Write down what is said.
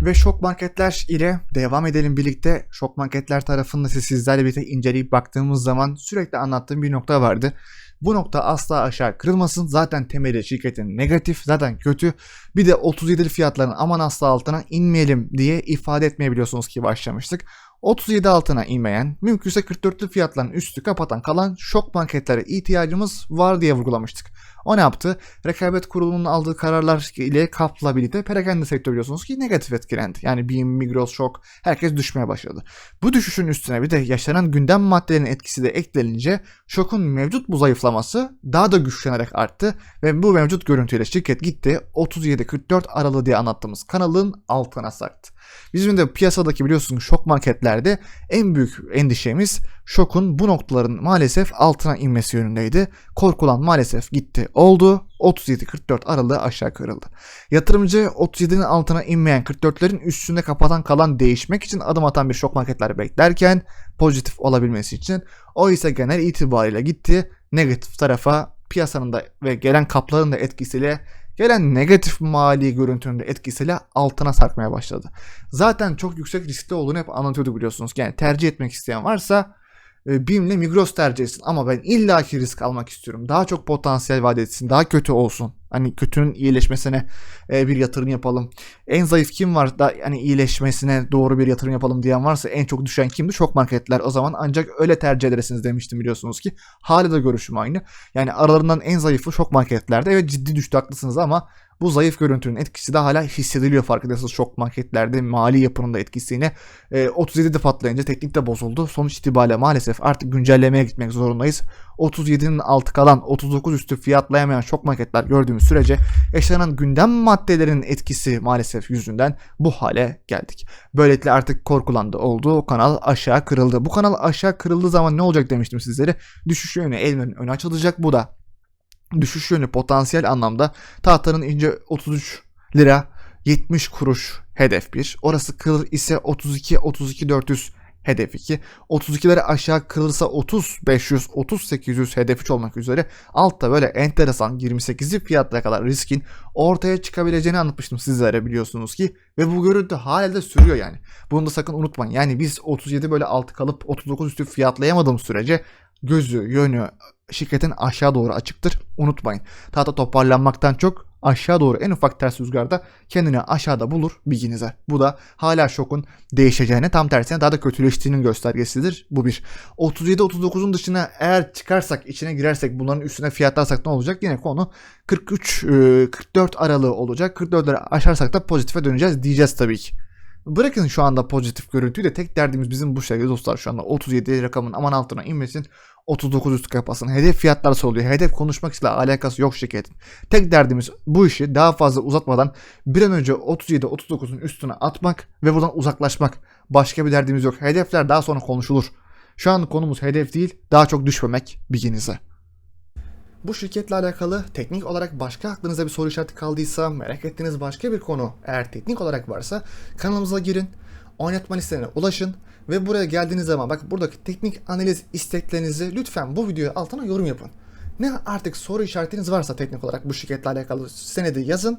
Ve şok marketler ile devam edelim birlikte. Şok marketler tarafında sizlerle birlikte inceleyip baktığımız zaman sürekli anlattığım bir nokta vardı. Bu nokta asla aşağı kırılmasın. Zaten temeli şirketin negatif, zaten kötü. Bir de 37'li fiyatların aman asla altına inmeyelim diye ifade etmeye biliyorsunuz ki başlamıştık. 37 altına inmeyen, mümkünse 44'lü fiyatların üstü kapatan kalan şok marketlere ihtiyacımız var diye vurgulamıştık. O ne yaptı? Rekabet kurulunun aldığı kararlar ile kapla birlikte perakende sektörü biliyorsunuz ki negatif etkilendi. Yani BİM, Migros, Şok herkes düşmeye başladı. Bu düşüşün üstüne bir de yaşanan gündem maddelerinin etkisi de eklenince Şok'un mevcut bu zayıflaması daha da güçlenerek arttı ve bu mevcut görüntüyle şirket gitti 37-44 aralığı diye anlattığımız kanalın altına sarktı. Bizim de piyasadaki biliyorsunuz şok marketlerde en büyük endişemiz şokun bu noktaların maalesef altına inmesi yönündeydi. Korkulan maalesef gitti oldu. 37-44 aralığı aşağı kırıldı. Yatırımcı 37'nin altına inmeyen 44'lerin üstünde kapatan kalan değişmek için adım atan bir şok marketler beklerken pozitif olabilmesi için o ise genel itibariyle gitti negatif tarafa piyasanın da ve gelen kapların da etkisiyle gelen negatif mali görüntünün de etkisiyle altına sarkmaya başladı. Zaten çok yüksek riskli olduğunu hep anlatıyorduk biliyorsunuz. Yani tercih etmek isteyen varsa BİM'le Migros tercih etsin. Ama ben illaki risk almak istiyorum. Daha çok potansiyel vaat etsin. Daha kötü olsun. Hani kötünün iyileşmesine e, bir yatırım yapalım. En zayıf kim var da hani iyileşmesine doğru bir yatırım yapalım diyen varsa en çok düşen kimdi? Çok marketler. O zaman ancak öyle tercih edersiniz demiştim biliyorsunuz ki. Hala da görüşüm aynı. Yani aralarından en zayıfı şok marketlerde. Evet ciddi düştü haklısınız ama bu zayıf görüntünün etkisi de hala hissediliyor farkındaysanız şok marketlerde mali yapının da etkisi yine e, 37'de patlayınca teknik de bozuldu. Sonuç itibariyle maalesef artık güncellemeye gitmek zorundayız. 37'nin altı kalan 39 üstü fiyatlayamayan şok marketler gördüğümüz sürece yaşanan gündem maddelerinin etkisi maalesef yüzünden bu hale geldik. Böylelikle artık korkulandı oldu. O kanal aşağı kırıldı. Bu kanal aşağı kırıldığı zaman ne olacak demiştim sizlere. Düşüş yönü elinin önü açılacak. Bu da düşüş yönü potansiyel anlamda tahtanın ince 33 lira 70 kuruş hedef 1. Orası kırılır ise 32 32 400 hedef 2. 32'lere aşağı kırılırsa 30 500 30 800 hedef 3 olmak üzere altta böyle enteresan 28'li fiyatlara kadar riskin ortaya çıkabileceğini anlatmıştım sizlere biliyorsunuz ki ve bu görüntü hala da sürüyor yani. Bunu da sakın unutmayın. Yani biz 37 böyle altı kalıp 39 üstü fiyatlayamadığımız sürece gözü, yönü şirketin aşağı doğru açıktır. Unutmayın. Tahta toparlanmaktan çok aşağı doğru en ufak ters rüzgarda kendini aşağıda bulur bilginize. Bu da hala şokun değişeceğine tam tersine daha da kötüleştiğinin göstergesidir. Bu bir. 37-39'un dışına eğer çıkarsak içine girersek bunların üstüne fiyatlarsak ne olacak? Yine konu 43-44 aralığı olacak. 44'leri aşarsak da pozitife döneceğiz diyeceğiz tabii ki. Bırakın şu anda pozitif görüntüyü de tek derdimiz bizim bu şekilde dostlar şu anda 37 rakamın aman altına inmesin 39 üstü kapasın. Hedef fiyatlar soruluyor. Hedef konuşmak ile alakası yok şirketin. Tek derdimiz bu işi daha fazla uzatmadan bir an önce 37-39'un üstüne atmak ve buradan uzaklaşmak. Başka bir derdimiz yok. Hedefler daha sonra konuşulur. Şu an konumuz hedef değil daha çok düşmemek bilginize. Bu şirketle alakalı teknik olarak başka aklınıza bir soru işareti kaldıysa, merak ettiğiniz başka bir konu eğer teknik olarak varsa kanalımıza girin, oynatma listelerine ulaşın ve buraya geldiğiniz zaman bak buradaki teknik analiz isteklerinizi lütfen bu videoya altına yorum yapın. Ne artık soru işaretiniz varsa teknik olarak bu şirketle alakalı senedi yazın